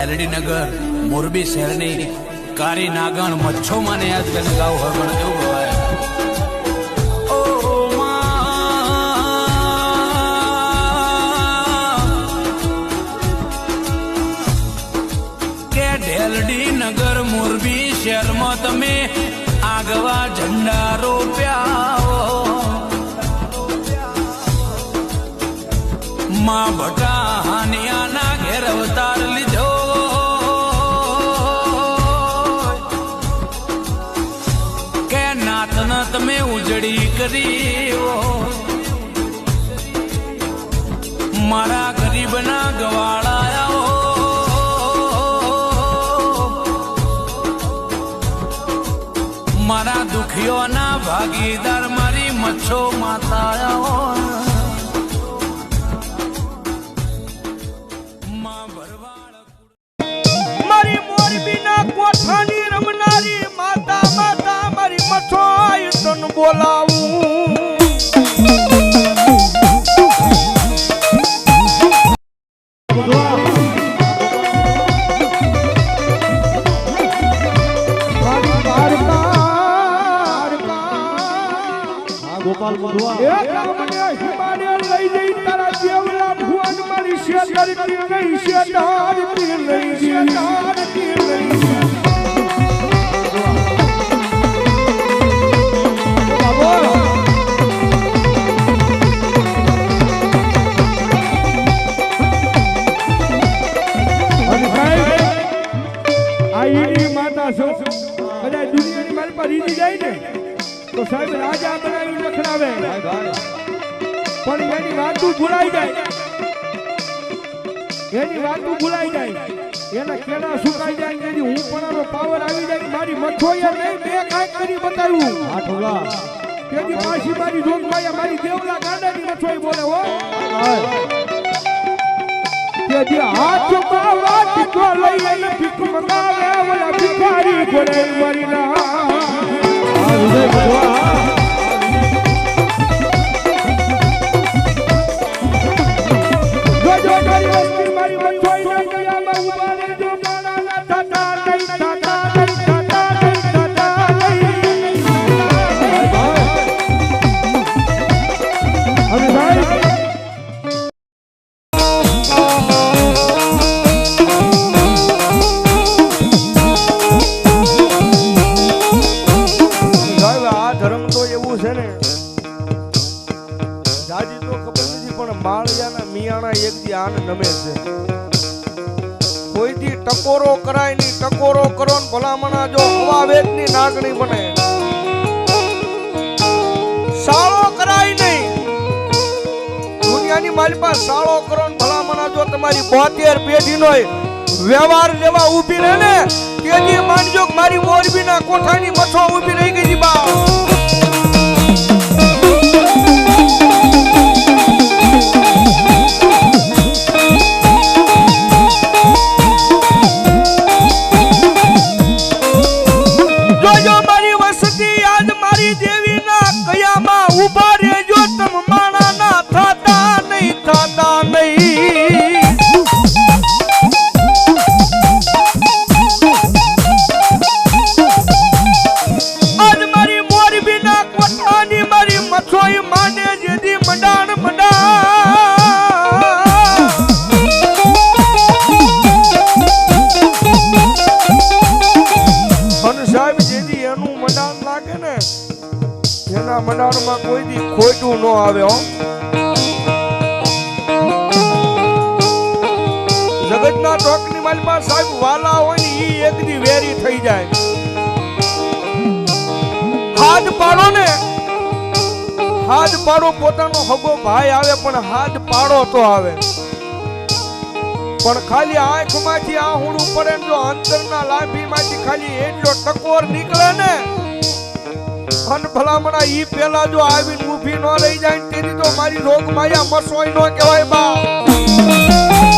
એલડીનગર મોરબી શહેરની કારી નાગણ મચ્છો માને યાદ કરીને ગાવ હોય પણ કેવું ગવાય નગર, મોરબી શહેરમાં તમે આગવા ઝંડા રોપ્યા. માં ભટા હાનિયાના ઘેર અવતાર લીધો ઉજળી કરી મારા ગરીબના ગવાળાયા મારા દુખીઓના ભાગીદાર મારી મચ્છો માતાયા બોલાવું ગોપાલ લઈ જઈ તારા દેવલા ભુવન મારી શેતરતી નહીં શેતારતી નહીં શેતારતી નહીં બાબો સાહેબ, રાજા બનાવી લખડાવે પણ એની વાતું ભૂલાઈ જાય. એની વાતું ભૂલાઈ જાય. એના કેળા સુકાઈ જાય એની હું પણ પાવર આવી જાય મારી મઠોયા નહીં બે કાંઈક કરી બતાવ્યું. આઠોગા તેની પાછી મારી જોગમાયા મારી દેવલા ગાંડાની મઠોઈ બોલે, હો. તેથી હાથ બાવા ટીકો લઈ અને ભીખ મંગાવે, ઓલા ભિખારી બોલે મરી ના. આ go, go, go, મારી દી નમે છે. કોઈથી ટકોરો કરાયની ટકોરો કરો ને ભલામણા જો હવા વેગની નાગણી બને. સાળો કરાય નહીં. દુનિયાની મારી પાસે સાળો કરો ને ભલામણા જો તમારી બોતેર પેઢીનો વ્યવહાર લેવા ઊભી રહે ને, તેજી માનજો મારી મોરબીના કોઠાની મઠો ઊભી રહી ગઈ બા. એના મંડાણમાં કોઈ દી ખોટું ન આવે, હો. જગતના ટોકની માલમાં સાહેબ વાલા હોય ને ઈ એક દી વેરી થઈ જાય. હાથ પાડો ને. હાથ પાડો પોતાનો હગો ભાઈ આવે, પણ હાથ પાડો તો આવે. પણ ખાલી આંખમાંથી આ હુડું પડે જો અંતરના લાંબીમાંથી ખાલી એટલો ટકોર નીકળે ને અન ઈ પેલા જો આવીને ઊભી ન રહી જાય ને તેથી તો મારી રોગ માયા મસોઈ નો કહેવાય બા.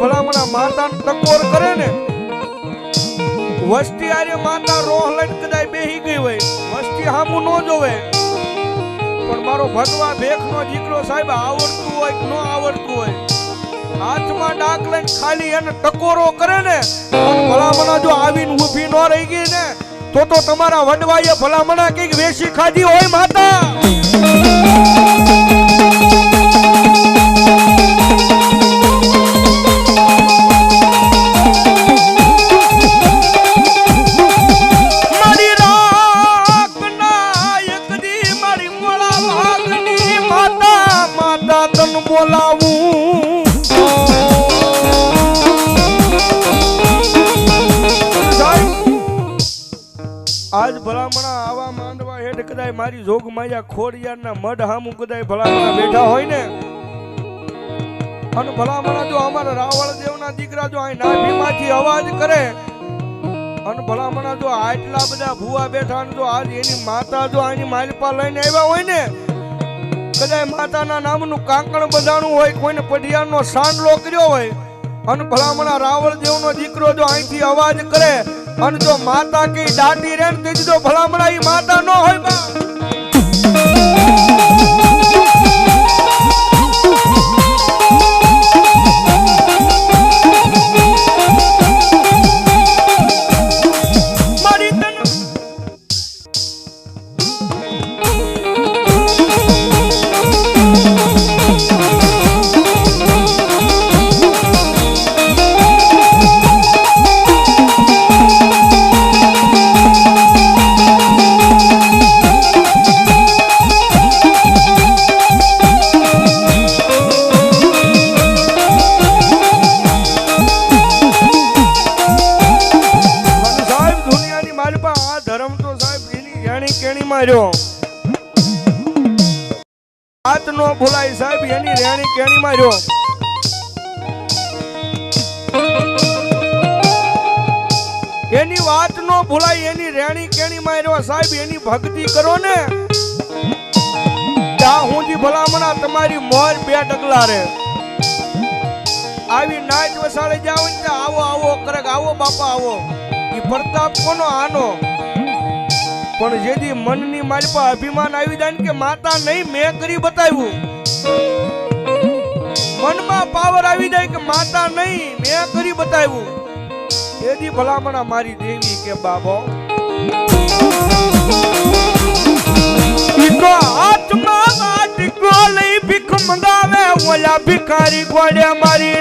ભલામણા માતા ટકોર કરે ને? વસ્તી આરે માતા રોહ લઈને કદાય બેહી ગઈ હોય. વસ્તી હામુ ન જોવે. પણ મારો ભગવા ભેખનો દીકરો સાહેબ આવડતું હોય કે ન આવડતું હોય? હાથમાં ડાક લઈને ખાલી એને ટકોરો કરે ને? પણ ભલામણા જો આવીને ઊભી ન રહી ગઈ ને, તો તો તમારા વડવાએ ભલામણા કંઈક વેશી ખાધી હોય માતા. બોલાવું? આજ ભલામણા આવા માંડવા હેઠ કદાય મારી જોગ માયા ખોડિયારના મઢ હામું કદાય ભલામણા બેઠા હોય ને? અને ભલામણા જો અમારા રાવળ દેવના દીકરા જો અહીં નાભીમાંથી અવાજ કરે, અને ભલામણા જો આટલા બધા ભૂવા બેઠા જો આજ એની માતા જો આની માલપા લઈને આવ્યા હોય ને કદાચ માતાના નામનું કાંકણ બધાણું હોય, કોઈને પઢિયાનો સાંડલો કર્યો હોય, અને ભલામણા રાવળ દેવનો દીકરો જો અહીંથી અવાજ કરે, અને જો માતા કઈ દાટી રેન ને જો ભલામણા એ માતા ન હોય માર્યો. નો ભૂલાય સાહેબ, એની રેણી કેણી માર્યો. એની વાત નો ભૂલાય, એની રેણી કેણી માર્યો સાહેબ, એની ભક્તિ કરો ને. ત્યાં હુંથી ભલામણા, તમારી મોર બે ડગલા રે. આવી નાચ વસાડે જાવ ને, આવો આવો કરે આવો, બાપા, આવો. એ પ્રતાપ કોનો? આનો? પણ જેથી મનની મારી પર અભિમાન આવી જાય ને કે માતા નહીં, મેં કરી બતાવ્યું. મનમાં પાવર આવી જાય કે માતા નહીં, મેં કરી બતાવ્યું. એથી ભલામણા મારી દેવી કે બાબો ઈ તો હાથમાં વાટકો લઈ ભીખ મંગાવે, ઓલા ભિખારી ગોળે મારી